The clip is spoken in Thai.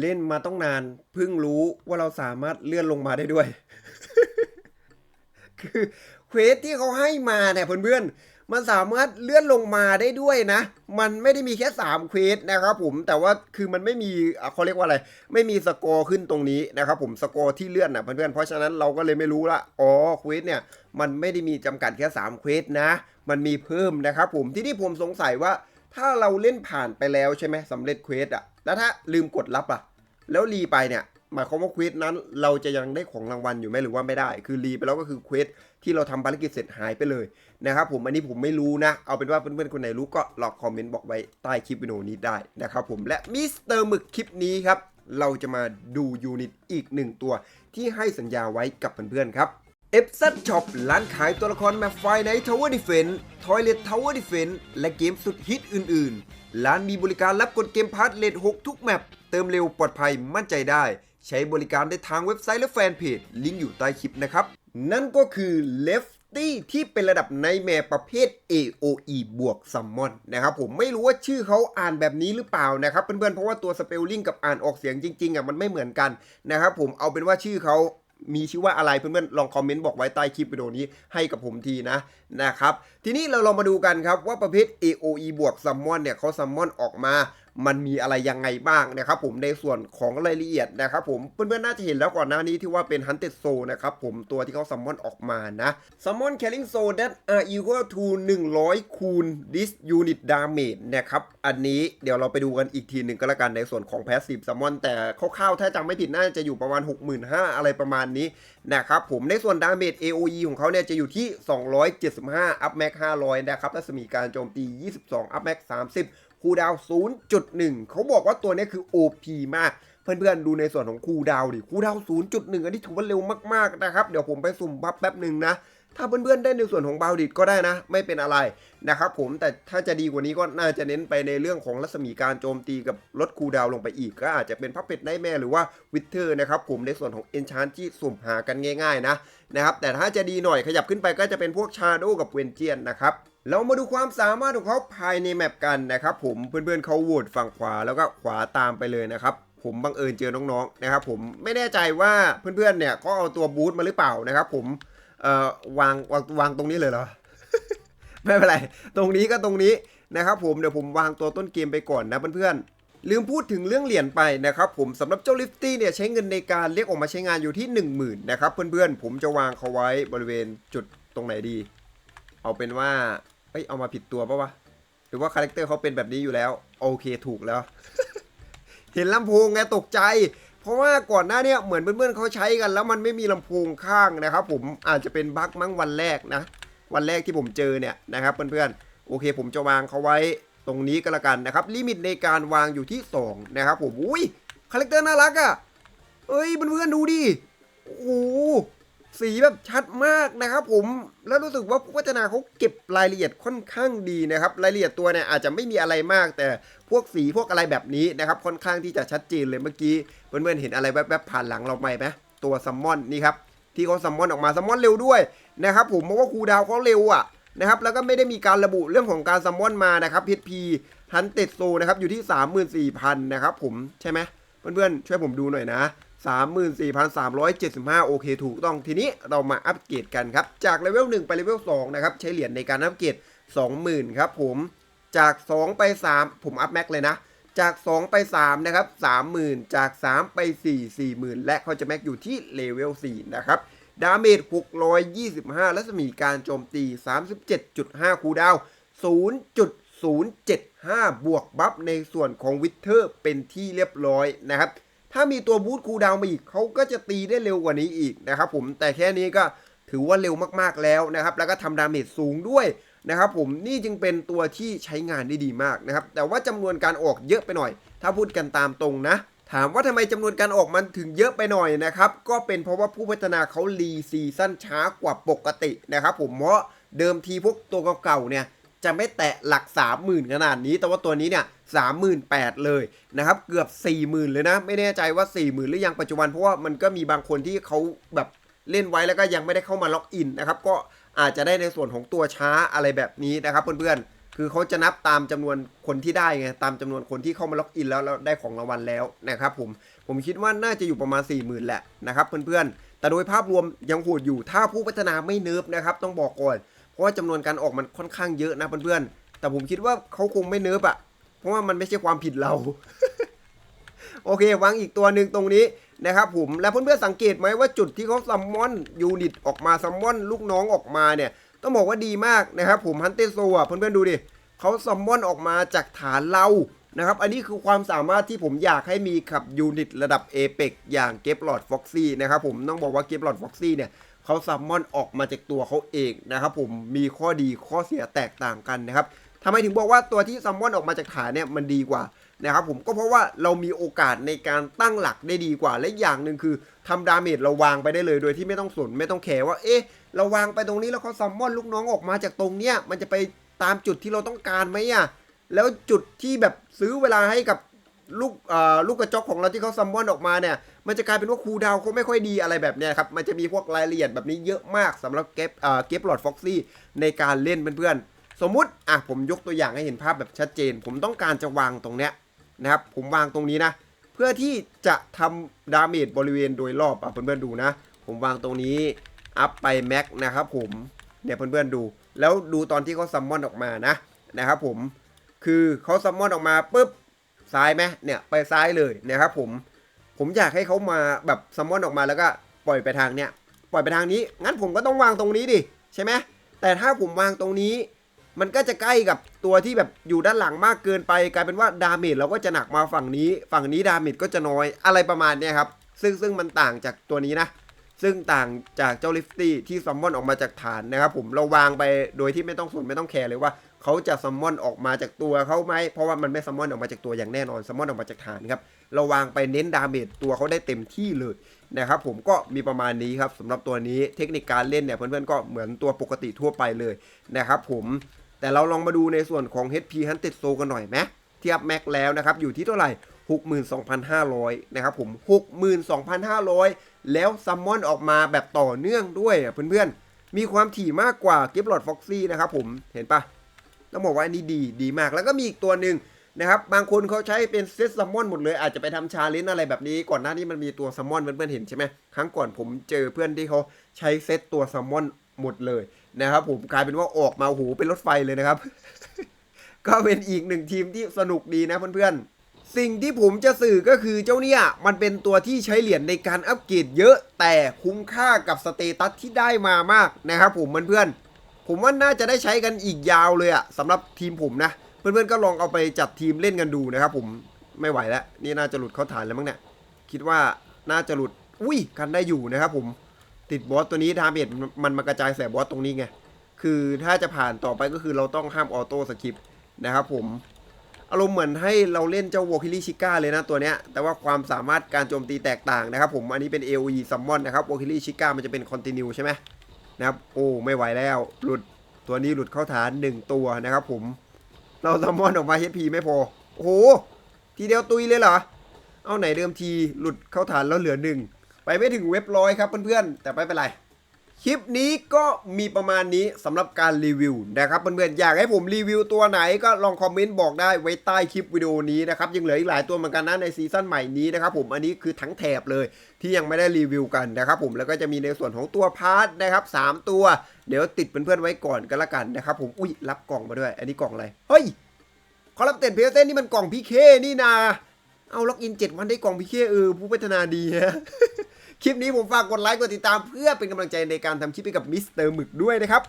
เล่นมาต้องนานเพิ่งรู้ว่าเราสามารถเลื่อนลงมาได้ด้วย คือเควสที่เขาให้มาเนี่ยเพื่อนๆ มันสามารถเลื่อนลงมาได้ด้วยนะ มันไม่ได้มีแค่3เควสนะครับผม แต่ว่าคือมันไม่มีเขาเรียกว่าอะไร ไม่มีสกอร์ขึ้นตรงนี้นะครับผม สกอร์ที่เลื่อนนะเพื่อนๆ เพราะฉะนั้นเราก็เลยไม่รู้ละ อ๋อเควสเนี่ยมันไม่ได้มีจำกัดแค่3เควสนะ มันมีเพิ่มนะครับผม ที่ที่ผมสงสัยว่าถ้าเราเล่นผ่านไปแล้วใช่ไหมสำเร็จเควสอะ แล้วถ้าลืมกดรับอะแล้วรีไปเนี่ยหมายความว่าเควสนั้นเราจะยังได้ของรางวัลอยู่ไหมหรือว่าไม่ได้ คือรีไปแล้วก็คือเควสที่เราทำภารกิจเสร็จหายไปเลยนะครับผมอันนี้ผมไม่รู้นะ เอาเป็นว่าเพื่อนๆคนไหนรู้ก็ลองคอมเมนต์บอกไว้ใต้คลิปวิดีโอนี้ได้นะครับผมและมิสเตอร์หมึกคลิปนี้ครับ เราจะมาดูยูนิตอีกหนึ่งตัวที่ให้สัญญาไว้กับเพื่อนๆครับ เอฟซัช็อปร้านขายตัวละครแมปไฟใน Tower Defense Toilet Tower Defense และเกมสุดฮิตอื่นๆ ร้านมีบริการรับกดเกมพาร์ทเลท6ทุกแมปเติมเร็วปลอดภัยมั่นใจได้ ใช้บริการได้ทางเว็บไซต์และแฟนเพจ ลิงก์อยู่ใต้คลิปนะครับ นั่นก็คือ Lefty ที่เป็นระดับในแมประเภท AOE บวกซัมมอนนะครับผมไม่รู้ว่าชื่อเขาอ่านแบบนี้หรือเปล่านะครับเพื่อนๆเพราะว่าตัวสเปลลิ่งกับอ่านออกเสียงจริงๆอะมันไม่เหมือนกันนะครับผมเอาเป็นว่าชื่อเขา มีชื่อว่าอะไรเพื่อนๆลองคอมเมนต์บอกไว้ใต้คลิปวิดีโอนี้ให้กับผมทีนะนะครับ ทีนี้เราลองมาดูกันครับว่าประเภท AOE บวกซัมมอนเนี่ยเขาซัมมอนออกมา มันมีอะไรยังไงบ้างนะครับผมในส่วนของรายละเอียดนะครับผมเพื่อนๆน่าจะเห็นแล้วก่อนหน้านี้ที่ว่าเป็น Hunted Soul นะครับผมตัวที่เขาซัมมอนออกมานะซัมมอน Killing Soul that are equal to 100 คูณ this unit damage นะครับอันนี้เดี๋ยวเราไปดูกันอีกทีหนึ่งก็แล้วกันในส่วนของ Passive Summon แต่คร่าวๆถ้าจำไม่ผิดน่าจะอยู่ประมาณ 65,000อะไรประมาณนี้นะครับผมในส่วน Damage AOE ของเขาเนี่ยจะอยู่ที่ 275 up max 500 นะครับรัศมีการโจมตี 22 up max 30 คูดาว 0.1 เขาบอกว่าตัวนี้คือ OP มาก เพื่อนๆ ดูในส่วนของคูดาวดิ คูดาว 0.1 อันนี้ถือว่าเร็วมากๆนะครับ เดี๋ยวผมไปสุ่มบัฟแป๊บหนึ่งนะ ถ้าเพื่อนๆ ได้ในส่วนของบาวดิดก็ได้นะ ไม่เป็นอะไรนะครับผม แต่ถ้าจะดีกว่านี้ก็น่าจะเน้นไปในเรื่องของรัศมีการโจมตีกับลดคูดาวลงไปอีก ก็อาจจะเป็นพับเป็ดไนแม่หรือว่าวิเทอร์นะครับผมในส่วนของเอนชานที่สุ่มหากันง่าย ๆ นะนะครับ แต่ถ้าจะดีหน่อยขยับขึ้นไปก็จะเป็นพวกชาโดกับเวนเจียนนะครับ เรามาดูความสามารถของเขาภายในแมปกันนะครับผมเพื่อนๆเขาโหวตฝั่งขวาแล้วก็ขวาตามไปเลยนะครับผมบังเอิญเจอน้องๆนะครับผมไม่แน่ใจว่าเพื่อนๆเนี่ยเขาเอาตัวบูทมาหรือเปล่านะครับผมเอ่อวางวางวางตรงนี้เลยเหรอ ไม่เป็นไร ตรงนี้ก็ตรงนี้นะครับผมเดี๋ยวผมวางตัวต้นเกมไปก่อนนะเพื่อนๆลืมพูดถึงเรื่องเหรียญไปนะครับผมสำหรับเจ้าลิฟตี้เนี่ยใช้เงินในการเรียกออกมาใช้งานอยู่ที่ 1 0,000นะครับเพื่อนๆผมจะวางเขาไว้บริเวณจุดตรงไหนดี เอาเป็นว่า เอ้ยเอามาผิดตัวปะวะ หรือว่าคาแรคเตอร์เขาเป็นแบบนี้อยู่แล้ว โอเคถูกแล้ว เห็นลำโพงไงตกใจ เพราะว่าก่อนหน้าเนี่ยเหมือนเพื่อนๆเขาใช้กันแล้วมันไม่มีลำโพงข้างนะครับ ผมอาจจะเป็นบั๊กมั้งวันแรกนะ วันแรกที่ผมเจอเนี่ยนะครับเพื่อนๆโอเค ผมจะวางเขาไว้ตรงนี้ก็แล้วกันนะครับ ลิมิตในการวางอยู่ที่ 2 นะครับผมอุ้ยคาแรคเตอร์น่ารักอะ่ะเอ้ยเพื่อนๆดูดิโอ้โห สีแบบชัดมากนะครับผมแล้วรู้สึกว่าผู้พัฒนาเขาเก็บรายละเอียดค่อนข้างดีนะครับ รายละเอียดตัวเนี่ยอาจจะไม่มีอะไรมาก แต่พวกสีพวกอะไรแบบนี้นะครับค่อนข้างที่จะชัดเจนเลยเมื่อกี้เพื่อนๆเห็นอะไรแวบๆผ่านหลังเราไหมไหมตัวซัมมอนนี่ครับที่เขาซัมมอนออกมาซัมมอนเร็วด้วยนะครับผมเพราะว่าคูดาวเขาเร็วอะนะครับแล้วก็ไม่ได้มีการระบุเรื่องของการซัมมอนมานะครับพีพีฮันเต็ดโซนะครับอยู่ที่ 34,000 นะครับผมใช่ไหมเพื่อนๆช่วยผมดูหน่อยนะ 34,375 โอเคถูกต้องทีนี้เรามาอัปเกรดกันครับ จากเลเวล1ไปเลเวล2นะครับ ใช้เหรียญในการอัปเกรด20,000 ครับผมจาก 2 ไป 3 ผมอัพแม็กเลยนะ จาก 2 ไป 3 นะครับ 30,000 จาก 3 ไป 4 40,000 และเขาจะแม็กอยู่ที่เลเวล4นะครับ ดาเมจ 625รัศมีการโจมตี 37.5 คูดาวน์0.075 บวกบัฟในส่วนของวิเทอร์เป็นที่เรียบร้อยนะครับ ถ้ามีตัวบูทคูดาวมาอีกเขาก็จะตีได้เร็วกว่านี้อีกนะครับผมแต่แค่นี้ก็ถือว่าเร็วมากๆแล้วนะครับ แล้วก็ทำดาเมจสูงด้วยนะครับผมนี่จึงเป็นตัวที่ใช้งานได้ดีมากนะครับ แต่ว่าจำนวนการออกเยอะไปหน่อย ถ้าพูดกันตามตรงนะ ถามว่าทำไมจำนวนการออกมันถึงเยอะไปหน่อยนะครับ ก็เป็นเพราะว่าผู้พัฒนาเขารีซีซั่นช้ากว่าปกตินะครับผมเพราะเดิมทีพวกตัวเก่าๆเนี่ย จะไม่แตะหลัก 30,000 ขนาดนี้ แต่ว่าตัวนี้เนี่ย38,000เลยนะครับ เกือบ40,000เลยนะ ไม่แน่ใจว่า40,000หรือยังปัจจุบัน เพราะว่ามันก็มีบางคนที่เขาแบบเล่นไว้แล้วก็ยังไม่ได้เข้ามาล็อกอินนะครับ ก็อาจจะได้ในส่วนของตัวช้าอะไรแบบนี้นะครับเพื่อนๆ คือเขาจะนับตามจำนวนคนที่ได้ไง ตามจำนวนคนที่เข้ามาล็อกอินแล้วได้ของรางวัลแล้วนะครับผม ผมคิดว่าน่าจะอยู่ประมาณ4 0,000แหละนะครับเพื่อนๆ แต่โดยภาพรวมยังโหดอยู่ ถ้าผู้พัฒนาไม่เนิร์ฟนะครับต้องบอกก่อน ราะว่าจำนวนการออกมันค่อนข้างเยอะนะเพื่อนๆแต่ผมคิดว่าเขาคงไม่เนิร์ฟอะเพราะว่ามันไม่ใช่ความผิดเรา โอเควางอีกตัวหนึ่งตรงนี้นะครับผมแล้วเพื่อนๆสังเกตไหมว่าจุดที่เขาซัมมอนยูนิตออกมาซัมมอนลูกน้องออกมาเนี่ย ต้องบอกว่าดีมากนะครับผมฮันเตโซอะเพื่อนๆดูดิเขาซัมมอนออกมาจากฐานเรานะครับ อันนี้คือความสามารถที่ผมอยากให้มีกับยูนิตระดับเอเปกอย่างเกฟลอดฟ็อกซี่นะครับผมต้องบอกว่าเกฟลอดฟ็อกซี่เนี่ย เขาซัมมอนออกมาจากตัวเขาเองนะครับผมมีข้อดีข้อเสียแตกต่างกันนะครับทำไมถึงบอกว่าตัวที่ซัมมอนออกมาจากฐานเนี่ยมันดีกว่านะครับผมก็เพราะว่าเรามีโอกาสในการตั้งหลักได้ดีกว่า และอย่างหนึ่งคือทำดาเมจเราวางไปได้เลยโดยที่ไม่ต้องสนไม่ต้องแคร์ว่าเอ๊ะเราวางไปตรงนี้แล้วเขาซัมมอนลูกน้องออกมาจากตรงเนี้ยมันจะไปตามจุดที่เราต้องการไหมอะแล้วจุดที่แบบซื้อเวลาให้กับ ลูกเอ่อลูกกระจอกของเราที่เขาซัมมอนออกมาเนี่ย มันจะกลายเป็นว่าคูดาวเขาไม่ค่อยดีอะไรแบบเนี้ยครับ มันจะมีพวกรายละเอียดแบบนี้เยอะมากสำหรับเก็บเอ่อเก็บหลอดฟ็อกซี่ในการเล่นเพื่อนๆ สมมุติอะผมยกตัวอย่างให้เห็นภาพแบบชัดเจน ผมต้องการจะวางตรงเนี้ยนะครับ ผมวางตรงนี้นะ เพื่อที่จะทำดาเมจบริเวณโดยรอบอะเพื่อนๆดูนะ ผมวางตรงนี้อัพไปแม็กนะครับผมเนี่ยเพื่อนๆดู แล้วดูตอนที่เขาซัมมอนออกมานะนะครับผมคือเขาซัมมอนออกมาปุ๊บ ซ้ายไหมเนี่ยไปซ้ายเลยนะครับผมผมอยากให้เขามาแบบซัมมอนออกมาแล้วก็ปล่อยไปทางเนี้ยปล่อยไปทางนี้ งั้นผมก็ต้องวางตรงนี้ดิใช่ไหมแต่ถ้าผมวางตรงนี้ มันก็จะใกล้กับตัวที่แบบอยู่ด้านหลังมากเกินไป กลายเป็นว่าดาเมจเราก็จะหนักมาฝั่งนี้ ฝั่งนี้ดาเมจก็จะน้อยอะไรประมาณเนี้ยครับซึ่งซึ่งมันต่างจากตัวนี้นะ ซึ่งต่างจากเจ้าลิฟตี้ที่ซัมมอนออกมาจากฐานนะครับผมเราวางไปโดยที่ไม่ต้องสนไม่ต้องแคร์เลยว่าเขาจะซัมมอนออกมาจากตัวเขาไหมเพราะว่ามันไม่ซัมมอนออกมาจากตัวอย่างแน่นอนซัมมอนออกมาจากฐานครับเราวางไปเน้นดาเมจตัวเขาได้เต็มที่เลยนะครับผมก็มีประมาณนี้ครับสำหรับตัวนี้เทคนิคการเล่นเนี่ยเพื่อนๆก็เหมือนตัวปกติทั่วไปเลยนะครับผมแต่เราลองมาดูในส่วนของ HP Hunted Soul กันหน่อยไหมเทียบแม็กแล้วนะครับอยู่ที่เท่าไหร่ 62,500 นะครับผม 62,500 แล้วซัมมอนออกมาแบบต่อเนื่องด้วยอะเพื่อนๆ มีความถี่มากกว่ากิฟต์ลอดฟ็อกซี่นะครับผมเห็นปะต้องบอกว่าอันนี้ดีดีมากแล้วก็มีอีกตัวหนึ่งนะครับบางคนเขาใช้เป็นเซตซัมมอนหมดเลย อาจจะไปทำชาเลนจ์อะไรแบบนี้ ก่อนหน้านี้มันมีตัวซัมมอนเพื่อนๆเห็นใช่ไหมครั้งก่อนผมเจอเพื่อนที่เขาใช้เซตตัวซัมมอนหมดเลยนะครับผมกลายเป็นว่าออกมาโอ้โหเป็นรถไฟเลยนะครับ ก็เป็นอีกหนึ่งทีมที่สนุกดีนะเพื่อนๆ สิ่งที่ผมจะสื่อก็คือเจ้าเนี่ยมันเป็นตัวที่ใช้เหรียญในการอัปเกรดเยอะ แต่คุ้มค่ากับสเตตัสที่ได้มามากนะครับผมเพื่อนๆผมว่าน่าจะได้ใช้กันอีกยาวเลยอะสำหรับทีมผมนะ เพื่อนๆก็ลองเอาไปจัดทีมเล่นกันดูนะครับผมไม่ไหวแล้ว นี่น่าจะหลุดเข้าฐานแล้วมั้งเนี่ยคิดว่าน่าจะหลุดอุ้ยกันได้อยู่นะครับผมติดบอสตัวนี้ดาเมจมันมากระจายใส่บอสตรงนี้ไงคือถ้าจะผ่านต่อไปก็คือเราต้องห้ามออโต้สกิปนะครับผม อารมณ์เหมือนให้เราเล่นเจ้าโวคิลิชิก้าเลยนะตัวเนี้ย แต่ว่าความสามารถการโจมตีแตกต่างนะครับผม อันนี้เป็น AOE ซัมมอนนะครับโวคิลิชิก้ามันจะเป็นคอนติเนียใช่ไหมนะครับ โอ้ ไม่ไหวแล้ว หลุด ตัวนี้หลุดเข้าฐาน 1 ตัวนะครับผม เราซัมมอนออกมา HP ไม่พอ โอ้โห ทีเดียวตุยเลยเหรอ เอาไหนเดิมทีหลุดเข้าฐานแล้วเหลือหนึ่ง ไปไม่ถึงเว็บร้อยครับเพื่อนๆ แต่ไม่เป็นไร คลิปนี้ก็มีประมาณนี้สำหรับการรีวิวนะครับเพื่อนๆอยากให้ผมรีวิวตัวไหนก็ลองคอมเมนต์บอกได้ไว้ใต้คลิปวิดีโอนี้นะครับยังเหลืออีกหลายตัวเหมือนกันนะในซีซั่นใหม่นี้นะครับผมอันนี้คือทั้งแถบเลยที่ยังไม่ได้รีวิวกันนะครับผมแล้วก็จะมีในส่วนของตัวพาร์ทนะครับสามตัว เดี๋ยวติดเพื่อนๆไว้ก่อนกันละกันนะครับผมอุ้ยรับกล่องมาด้วย อันนี้กล่องอะไรเฮ้ยคอลัมเต็ดเพลเซนนี่มันกล่องพีเคนี่นาเอาล็อกอิน 7 วันได้กล่องพีเคเออผู้พัฒนาดีฮะ คลิปนี้ผมฝากกดไลค์กดติดตามเพื่อเป็นกำลังใจในการทำคลิปให้กับมิสเตอร์หมึกด้วยนะครับ